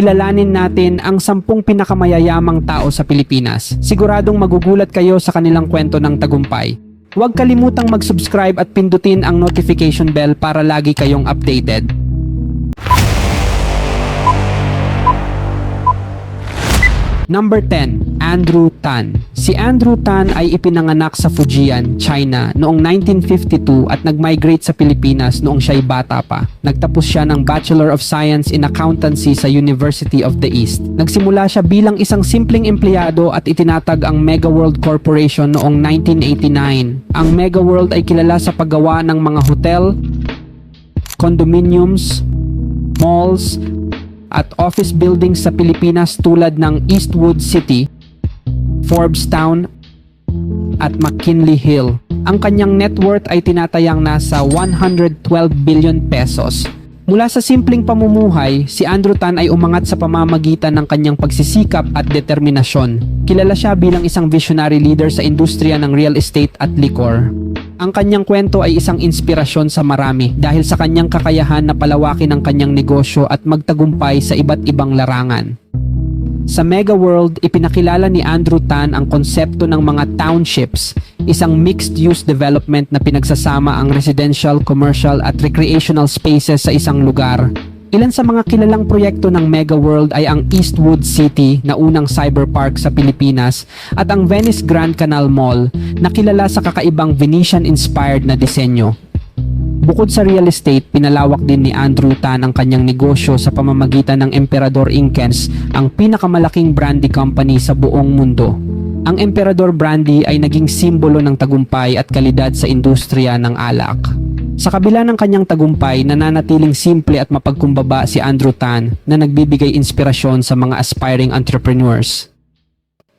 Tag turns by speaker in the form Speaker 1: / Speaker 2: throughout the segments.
Speaker 1: kilalanin natin ang sampung pinakamayayamang tao sa Pilipinas. Siguradong magugulat kayo sa kanilang kwento ng tagumpay. Huwag kalimutang mag-subscribe at pindutin ang notification bell para lagi kayong updated. Number 10, Andrew Tan. Si Andrew Tan ay ipinanganak sa Fujian, China noong 1952 at nag-migrate sa Pilipinas noong siya'y bata pa. Nagtapos siya ng Bachelor of Science in Accountancy sa University of the East. Nagsimula siya bilang isang simpleng empleyado at itinatag ang Mega World Corporation noong 1989. Ang Mega World ay kilala sa paggawa ng mga hotel, condominiums, malls, at office buildings sa Pilipinas tulad ng Eastwood City, Forbes Town, at McKinley Hill. Ang kanyang net worth ay tinatayang nasa 112 billion pesos. Mula sa simpleng pamumuhay, si Andrew Tan ay umangat sa pamamagitan ng kanyang pagsisikap at determinasyon. Kilala siya bilang isang visionary leader sa industriya ng real estate at liquor. Ang kanyang kwento ay isang inspirasyon sa marami dahil sa kanyang kakayahan na palawakin ang kanyang negosyo at magtagumpay sa iba't ibang larangan. Sa Mega World, ipinakilala ni Andrew Tan ang konsepto ng mga townships, isang mixed-use development na pinagsasama ang residential, commercial at recreational spaces sa isang lugar. Ilan sa mga kilalang proyekto ng Mega World ay ang Eastwood City na unang cyberpark sa Pilipinas at ang Venice Grand Canal Mall na kilala sa kakaibang Venetian-inspired na disenyo. Bukod sa real estate, pinalawak din ni Andrew Tan ang kanyang negosyo sa pamamagitan ng Emperador Inkens, ang pinakamalaking brandy company sa buong mundo. Ang Emperador Brandy ay naging simbolo ng tagumpay at kalidad sa industriya ng alak. Sa kabila ng kanyang tagumpay, nananatiling simple at mapagkumbaba si Andrew Tan na nagbibigay inspirasyon sa mga aspiring entrepreneurs.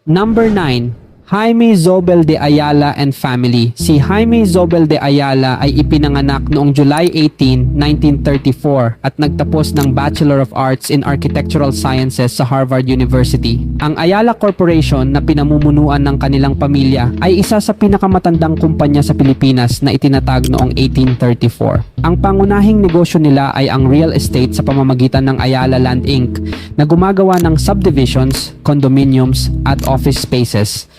Speaker 1: Number 9, Jaime Zobel de Ayala and Family. Si Jaime Zobel de Ayala ay ipinanganak noong July 18, 1934 at nagtapos ng Bachelor of Arts in Architectural Sciences sa Harvard University. Ang Ayala Corporation na pinamumunuan ng kanilang pamilya ay isa sa pinakamatandang kumpanya sa Pilipinas na itinatag noong 1834. Ang pangunahing negosyo nila ay ang real estate sa pamamagitan ng Ayala Land Inc. na gumagawa ng subdivisions, condominiums at office spaces.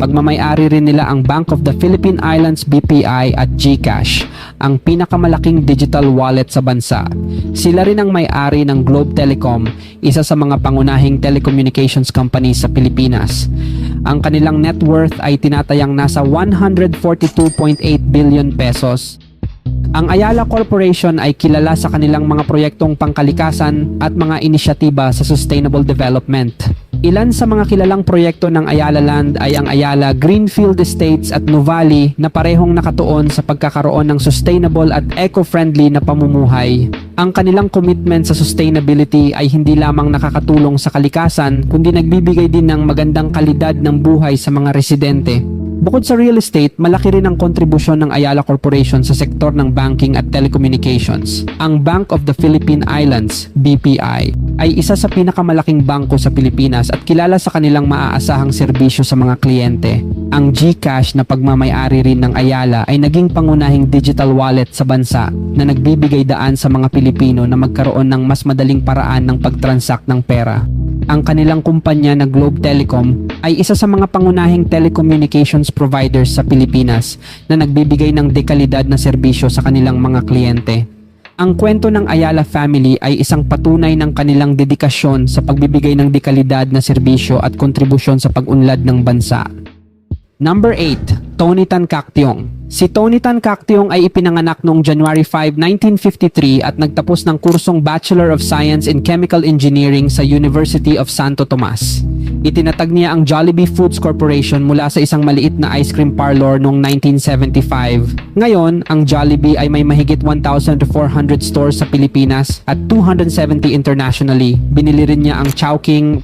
Speaker 1: Pagmamayari rin nila ang Bank of the Philippine Islands BPI at GCash, ang pinakamalaking digital wallet sa bansa. Sila rin ang may-ari ng Globe Telecom, isa sa mga pangunahing telecommunications company sa Pilipinas. Ang kanilang net worth ay tinatayang nasa 142.8 billion pesos ang Ayala Corporation ay kilala sa kanilang mga proyektong pangkalikasan at mga inisyatiba sa sustainable development. Ilan sa mga kilalang proyekto ng Ayala Land ay ang Ayala Greenfield Estates at Nuvali na parehong nakatuon sa pagkakaroon ng sustainable at eco-friendly na pamumuhay. Ang kanilang commitment sa sustainability ay hindi lamang nakakatulong sa kalikasan kundi nagbibigay din ng magandang kalidad ng buhay sa mga residente. Bukod sa real estate, malaki rin ang kontribusyon ng Ayala Corporation sa sektor ng banking at telecommunications. Ang Bank of the Philippine Islands, BPI, ay isa sa pinakamalaking bangko sa Pilipinas at kilala sa kanilang maaasahang serbisyo sa mga kliyente. Ang GCash na pagmamayari rin ng Ayala ay naging pangunahing digital wallet sa bansa na nagbibigay daan sa mga Pilipino na magkaroon ng mas madaling paraan ng pagtransact ng pera ang kanilang kumpanya na Globe Telecom ay isa sa mga pangunahing telecommunications providers sa Pilipinas na nagbibigay ng dekalidad na serbisyo sa kanilang mga kliyente. Ang kwento ng Ayala family ay isang patunay ng kanilang dedikasyon sa pagbibigay ng dekalidad na serbisyo at kontribusyon sa pag-unlad ng bansa. Number 8, Tony Tan Cactiong. Si Tony Tan Cactiong ay ipinanganak noong January 5, 1953 at nagtapos ng kursong Bachelor of Science in Chemical Engineering sa University of Santo Tomas. Itinatag niya ang Jollibee Foods Corporation mula sa isang maliit na ice cream parlor noong 1975. Ngayon, ang Jollibee ay may mahigit 1,400 stores sa Pilipinas at 270 internationally. Binili rin niya ang Chowking,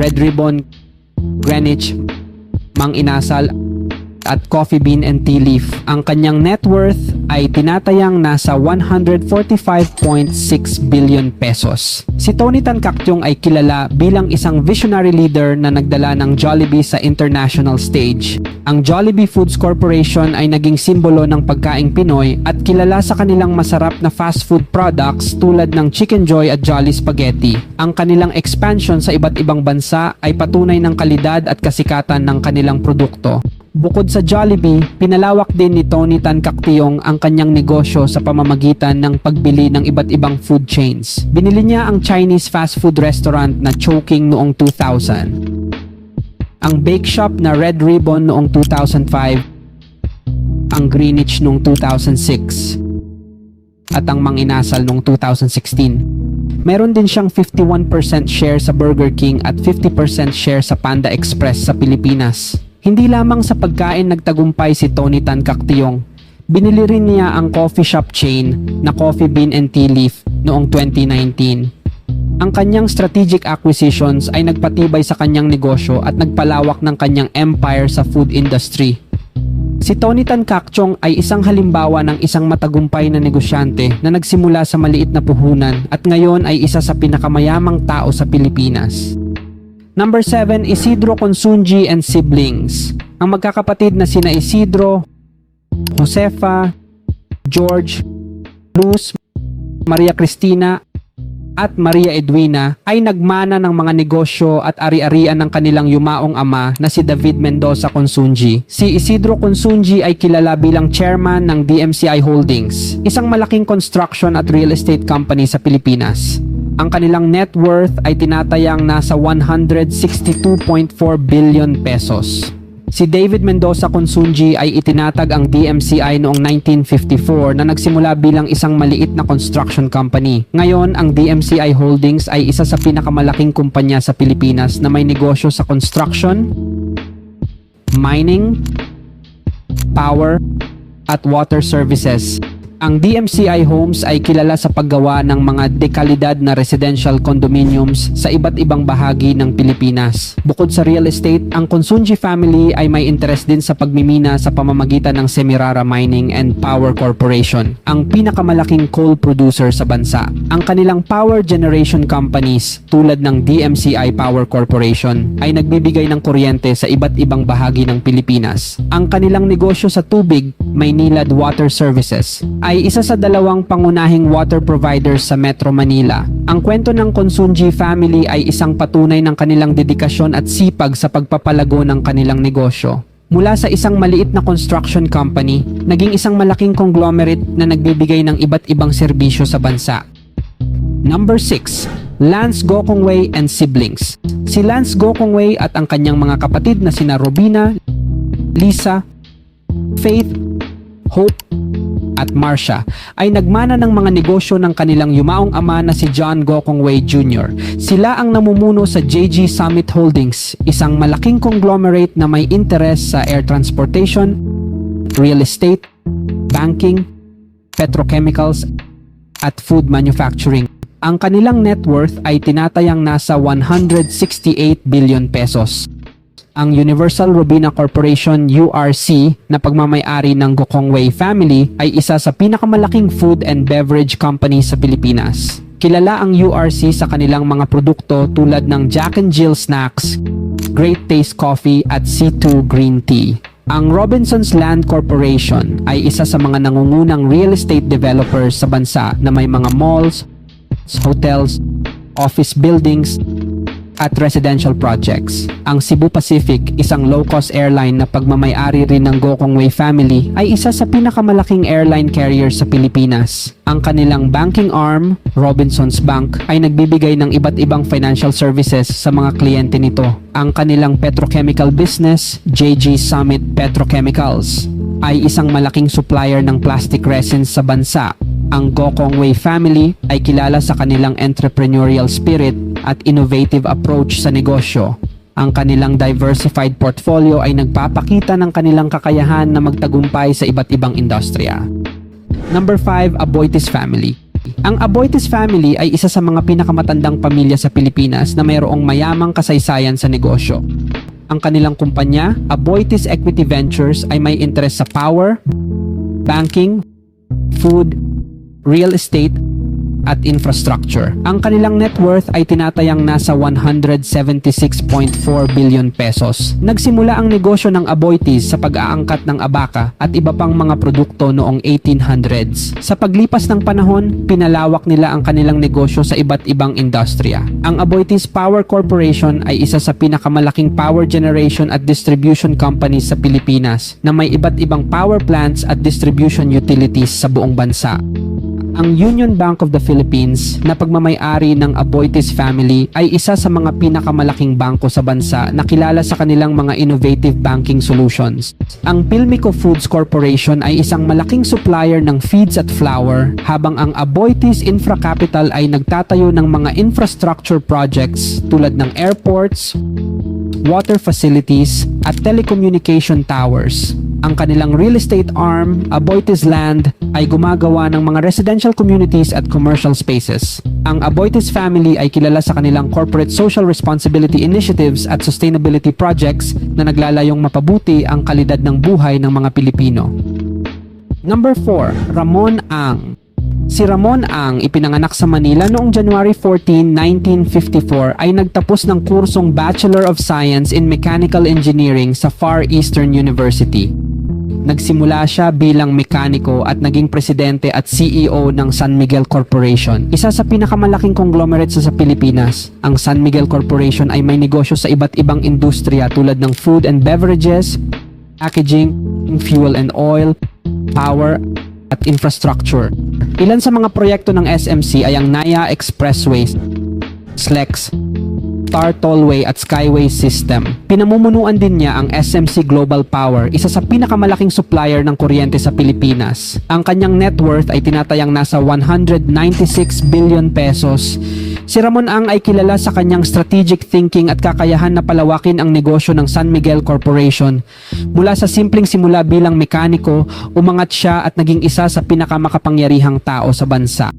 Speaker 1: Red Ribbon, Greenwich, Mang Inasal at Coffee Bean and Tea Leaf. Ang kanyang net worth ay tinatayang nasa 145.6 billion pesos. Si Tony Tan Caktiong ay kilala bilang isang visionary leader na nagdala ng Jollibee sa international stage. Ang Jollibee Foods Corporation ay naging simbolo ng pagkaing Pinoy at kilala sa kanilang masarap na fast food products tulad ng Chicken Joy at Jolly Spaghetti. Ang kanilang expansion sa iba't ibang bansa ay patunay ng kalidad at kasikatan ng kanilang produkto. Bukod sa Jollibee, pinalawak din ni Tony Tan Caktiong ang kanyang negosyo sa pamamagitan ng pagbili ng iba't ibang food chains. Binili niya ang Chinese fast food restaurant na Choking noong 2000, ang bake shop na Red Ribbon noong 2005, ang Greenwich noong 2006, at ang Mang Inasal noong 2016. Meron din siyang 51% share sa Burger King at 50% share sa Panda Express sa Pilipinas. Hindi lamang sa pagkain nagtagumpay si Tony Tan Caktiong, binili rin niya ang coffee shop chain na Coffee Bean and Tea Leaf noong 2019. Ang kanyang strategic acquisitions ay nagpatibay sa kanyang negosyo at nagpalawak ng kanyang empire sa food industry. Si Tony Tan Caktiong ay isang halimbawa ng isang matagumpay na negosyante na nagsimula sa maliit na puhunan at ngayon ay isa sa pinakamayamang tao sa Pilipinas. Number 7, Isidro Consunji and Siblings. Ang magkakapatid na sina Isidro, Josefa, George, Luz, Maria Cristina, at Maria Edwina ay nagmana ng mga negosyo at ari-arian ng kanilang yumaong ama na si David Mendoza Consunji. Si Isidro Consunji ay kilala bilang chairman ng DMCI Holdings, isang malaking construction at real estate company sa Pilipinas. Ang kanilang net worth ay tinatayang nasa 162.4 billion pesos. Si David Mendoza Consunji ay itinatag ang DMCI noong 1954 na nagsimula bilang isang maliit na construction company. Ngayon, ang DMCI Holdings ay isa sa pinakamalaking kumpanya sa Pilipinas na may negosyo sa construction, mining, power, at water services. Ang DMCI Homes ay kilala sa paggawa ng mga dekalidad na residential condominiums sa iba't ibang bahagi ng Pilipinas. Bukod sa real estate, ang Consunji family ay may interest din sa pagmimina sa pamamagitan ng Semirara Mining and Power Corporation, ang pinakamalaking coal producer sa bansa. Ang kanilang power generation companies tulad ng DMCI Power Corporation ay nagbibigay ng kuryente sa iba't ibang bahagi ng Pilipinas. Ang kanilang negosyo sa tubig, Maynilad Water Services, ay isa sa dalawang pangunahing water providers sa Metro Manila. Ang kwento ng Consunji family ay isang patunay ng kanilang dedikasyon at sipag sa pagpapalago ng kanilang negosyo. Mula sa isang maliit na construction company, naging isang malaking conglomerate na nagbibigay ng iba't ibang serbisyo sa bansa. Number 6. Lance Gokongwei and Siblings Si Lance Gokongwei at ang kanyang mga kapatid na sina Robina, Lisa, Faith, Hope, at Marcia ay nagmana ng mga negosyo ng kanilang yumaong ama na si John Gokongwei Jr. Sila ang namumuno sa JG Summit Holdings, isang malaking conglomerate na may interest sa air transportation, real estate, banking, petrochemicals, at food manufacturing. Ang kanilang net worth ay tinatayang nasa 168 billion pesos ang Universal Robina Corporation URC na pagmamayari ng Gokongwei family ay isa sa pinakamalaking food and beverage company sa Pilipinas. Kilala ang URC sa kanilang mga produkto tulad ng Jack and Jill Snacks, Great Taste Coffee at C2 Green Tea. Ang Robinsons Land Corporation ay isa sa mga nangungunang real estate developers sa bansa na may mga malls, hotels, office buildings, at residential projects. Ang Cebu Pacific, isang low-cost airline na pagmamayari rin ng Gokongwei family, ay isa sa pinakamalaking airline carrier sa Pilipinas. Ang kanilang banking arm, Robinsons Bank, ay nagbibigay ng iba't ibang financial services sa mga kliyente nito. Ang kanilang petrochemical business, JG Summit Petrochemicals, ay isang malaking supplier ng plastic resins sa bansa ang Gokongwei family ay kilala sa kanilang entrepreneurial spirit at innovative approach sa negosyo. Ang kanilang diversified portfolio ay nagpapakita ng kanilang kakayahan na magtagumpay sa iba't ibang industriya. Number 5, Aboitis Family. Ang Aboitis family ay isa sa mga pinakamatandang pamilya sa Pilipinas na mayroong mayamang kasaysayan sa negosyo. Ang kanilang kumpanya, Aboitiz Equity Ventures ay may interest sa power, banking, food, real estate, at infrastructure. Ang kanilang net worth ay tinatayang nasa 176.4 billion pesos. Nagsimula ang negosyo ng Aboitiz sa pag-aangkat ng abaka at iba pang mga produkto noong 1800s. Sa paglipas ng panahon, pinalawak nila ang kanilang negosyo sa iba't ibang industriya. Ang Aboitiz Power Corporation ay isa sa pinakamalaking power generation at distribution companies sa Pilipinas na may iba't ibang power plants at distribution utilities sa buong bansa. Ang Union Bank of the Philippines na pagmamayari ng Aboitiz family ay isa sa mga pinakamalaking bangko sa bansa na kilala sa kanilang mga innovative banking solutions. Ang Pilmico Foods Corporation ay isang malaking supplier ng feeds at flour habang ang Aboitiz Infracapital ay nagtatayo ng mga infrastructure projects tulad ng airports, water facilities at telecommunication towers. Ang kanilang real estate arm, Aboitiz Land, ay gumagawa ng mga residential communities at commercial spaces. Ang Aboitiz family ay kilala sa kanilang corporate social responsibility initiatives at sustainability projects na naglalayong mapabuti ang kalidad ng buhay ng mga Pilipino. Number 4, Ramon Ang. Si Ramon Ang, ipinanganak sa Manila noong January 14, 1954 ay nagtapos ng kursong Bachelor of Science in Mechanical Engineering sa Far Eastern University. Nagsimula siya bilang mekaniko at naging presidente at CEO ng San Miguel Corporation. Isa sa pinakamalaking conglomerate sa, Pilipinas, ang San Miguel Corporation ay may negosyo sa iba't ibang industriya tulad ng food and beverages, packaging, fuel and oil, power, at infrastructure. Ilan sa mga proyekto ng SMC ay ang Naya Expressway, SLEX, Star Tollway at Skyway System. Pinamumunuan din niya ang SMC Global Power, isa sa pinakamalaking supplier ng kuryente sa Pilipinas. Ang kanyang net worth ay tinatayang nasa 196 billion pesos. Si Ramon Ang ay kilala sa kanyang strategic thinking at kakayahan na palawakin ang negosyo ng San Miguel Corporation. Mula sa simpleng simula bilang mekaniko, umangat siya at naging isa sa pinakamakapangyarihang tao sa bansa.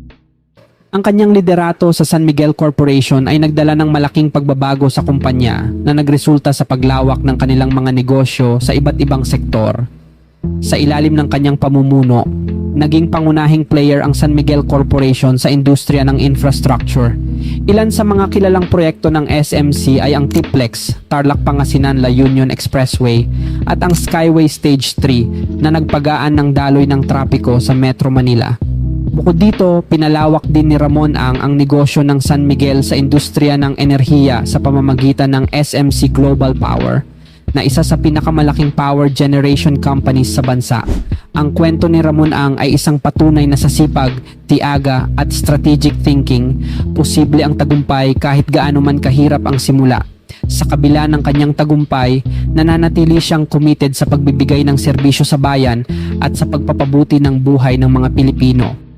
Speaker 1: Ang kanyang liderato sa San Miguel Corporation ay nagdala ng malaking pagbabago sa kumpanya na nagresulta sa paglawak ng kanilang mga negosyo sa iba't ibang sektor. Sa ilalim ng kanyang pamumuno, naging pangunahing player ang San Miguel Corporation sa industriya ng infrastructure. Ilan sa mga kilalang proyekto ng SMC ay ang Tiplex, Tarlac Pangasinan La Union Expressway at ang Skyway Stage 3 na nagpagaan ng daloy ng trapiko sa Metro Manila. Bukod dito, pinalawak din ni Ramon ang ang negosyo ng San Miguel sa industriya ng enerhiya sa pamamagitan ng SMC Global Power na isa sa pinakamalaking power generation companies sa bansa. Ang kwento ni Ramon Ang ay isang patunay na sa sipag, tiaga at strategic thinking, posible ang tagumpay kahit gaano man kahirap ang simula. Sa kabila ng kanyang tagumpay, nananatili siyang committed sa pagbibigay ng serbisyo sa bayan at sa pagpapabuti ng buhay ng mga Pilipino.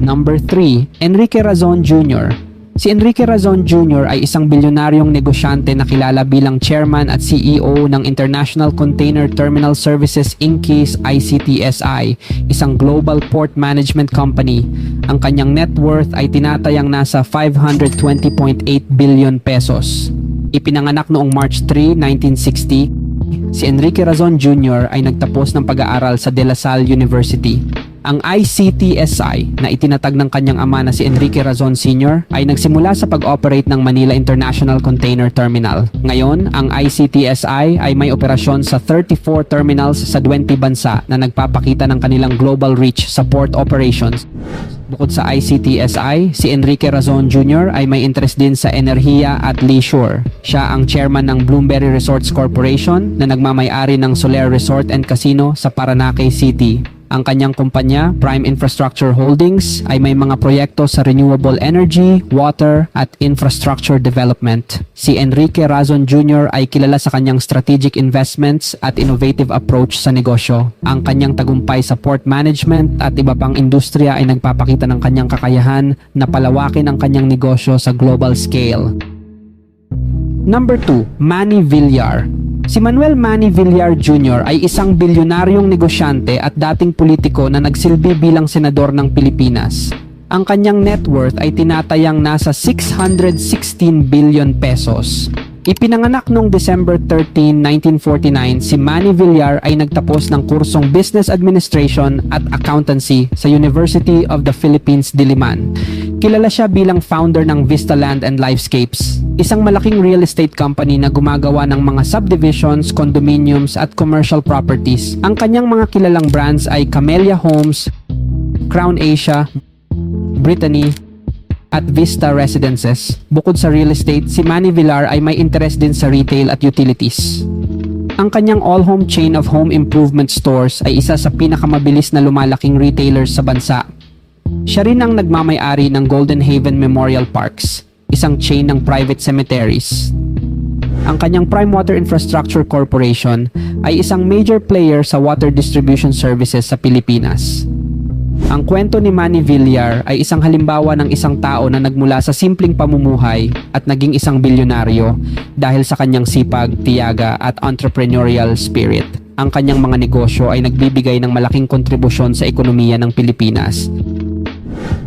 Speaker 1: Number 3, Enrique Razon Jr. Si Enrique Razon Jr. ay isang bilyonaryong negosyante na kilala bilang chairman at CEO ng International Container Terminal Services Inc. ICTSI, isang global port management company. Ang kanyang net worth ay tinatayang nasa 520.8 billion pesos. Ipinanganak noong March 3, 1960, si Enrique Razon Jr. ay nagtapos ng pag-aaral sa De La Salle University. Ang ICTSI na itinatag ng kanyang ama na si Enrique Razon Sr. ay nagsimula sa pag-operate ng Manila International Container Terminal. Ngayon, ang ICTSI ay may operasyon sa 34 terminals sa 20 bansa na nagpapakita ng kanilang global reach sa port operations. Bukod sa ICTSI, si Enrique Razon Jr. ay may interest din sa enerhiya at leisure. Siya ang chairman ng Bloomberry Resorts Corporation na nagmamayari ng Soler Resort and Casino sa Paranaque City. Ang kanyang kumpanya, Prime Infrastructure Holdings, ay may mga proyekto sa renewable energy, water, at infrastructure development. Si Enrique Razon Jr. ay kilala sa kanyang strategic investments at innovative approach sa negosyo. Ang kanyang tagumpay sa port management at iba pang industriya ay nagpapakita ng kanyang kakayahan na palawakin ang kanyang negosyo sa global scale. Number 2, Manny Villar. Si Manuel Manny Villar Jr. ay isang bilyonaryong negosyante at dating politiko na nagsilbi bilang senador ng Pilipinas. Ang kanyang net worth ay tinatayang nasa 616 billion pesos. Ipinanganak noong December 13, 1949, si Manny Villar ay nagtapos ng kursong Business Administration at Accountancy sa University of the Philippines, Diliman. Kilala siya bilang founder ng Vista Land and Lifescapes, isang malaking real estate company na gumagawa ng mga subdivisions, condominiums at commercial properties. Ang kanyang mga kilalang brands ay Camellia Homes, Crown Asia, Brittany, at Vista Residences. Bukod sa real estate, si Manny Villar ay may interest din sa retail at utilities. Ang kanyang all-home chain of home improvement stores ay isa sa pinakamabilis na lumalaking retailers sa bansa. Siya rin ang nagmamay-ari ng Golden Haven Memorial Parks, isang chain ng private cemeteries. Ang kanyang Prime Water Infrastructure Corporation ay isang major player sa water distribution services sa Pilipinas. Ang kwento ni Manny Villar ay isang halimbawa ng isang tao na nagmula sa simpleng pamumuhay at naging isang bilyonaryo dahil sa kanyang sipag, tiyaga at entrepreneurial spirit. Ang kanyang mga negosyo ay nagbibigay ng malaking kontribusyon sa ekonomiya ng Pilipinas.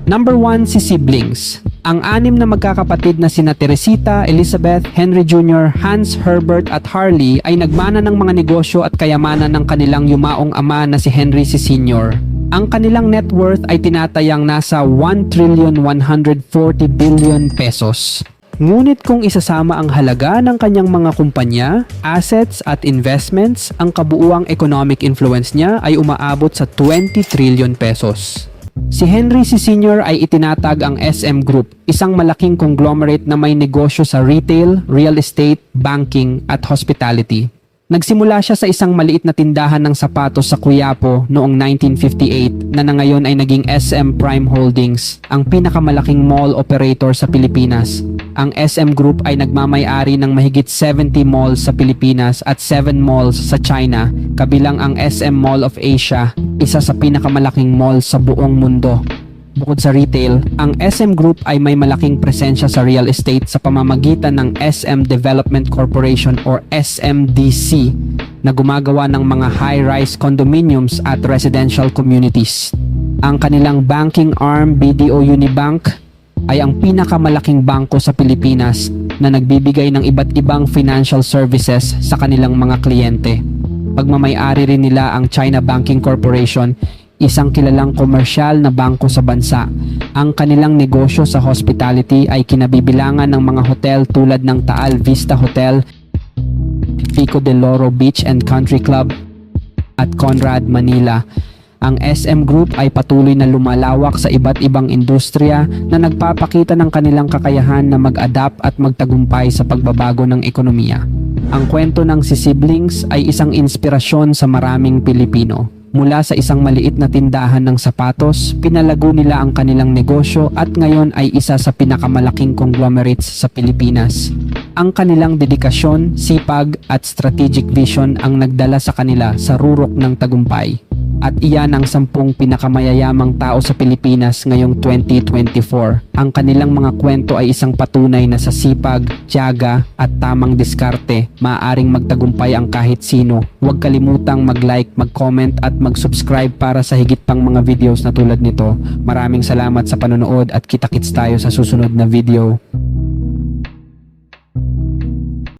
Speaker 1: Number 1 si siblings. Ang anim na magkakapatid na sina Teresita, Elizabeth, Henry Jr., Hans, Herbert at Harley ay nagmana ng mga negosyo at kayamanan ng kanilang yumaong ama na si Henry C. Sr. Ang kanilang net worth ay tinatayang nasa 1 trillion 140 billion pesos. Ngunit kung isasama ang halaga ng kanyang mga kumpanya, assets at investments, ang kabuuang economic influence niya ay umaabot sa 20 trillion pesos. Si Henry C. Sr. ay itinatag ang SM Group, isang malaking conglomerate na may negosyo sa retail, real estate, banking at hospitality. Nagsimula siya sa isang maliit na tindahan ng sapatos sa Quiapo noong 1958 na na ngayon ay naging SM Prime Holdings, ang pinakamalaking mall operator sa Pilipinas. Ang SM Group ay nagmamay-ari ng mahigit 70 malls sa Pilipinas at 7 malls sa China, kabilang ang SM Mall of Asia, isa sa pinakamalaking mall sa buong mundo. Bukod sa retail, ang SM Group ay may malaking presensya sa real estate sa pamamagitan ng SM Development Corporation or SMDC na gumagawa ng mga high-rise condominiums at residential communities. Ang kanilang banking arm BDO Unibank ay ang pinakamalaking bangko sa Pilipinas na nagbibigay ng iba't ibang financial services sa kanilang mga kliyente. Pagmamayari rin nila ang China Banking Corporation isang kilalang komersyal na bangko sa bansa. Ang kanilang negosyo sa hospitality ay kinabibilangan ng mga hotel tulad ng Taal Vista Hotel, Pico de Loro Beach and Country Club, at Conrad Manila. Ang SM Group ay patuloy na lumalawak sa iba't ibang industriya na nagpapakita ng kanilang kakayahan na mag-adapt at magtagumpay sa pagbabago ng ekonomiya. Ang kwento ng si siblings ay isang inspirasyon sa maraming Pilipino. Mula sa isang maliit na tindahan ng sapatos, pinalago nila ang kanilang negosyo at ngayon ay isa sa pinakamalaking conglomerates sa Pilipinas. Ang kanilang dedikasyon, sipag at strategic vision ang nagdala sa kanila sa rurok ng tagumpay. At iyan ang sampung pinakamayayamang tao sa Pilipinas ngayong 2024. Ang kanilang mga kwento ay isang patunay na sa sipag, tiyaga at tamang diskarte, maaaring magtagumpay ang kahit sino. Huwag kalimutang mag-like, mag-comment at mag-subscribe para sa higit pang mga videos na tulad nito. Maraming salamat sa panonood at kita-kits tayo sa susunod na video.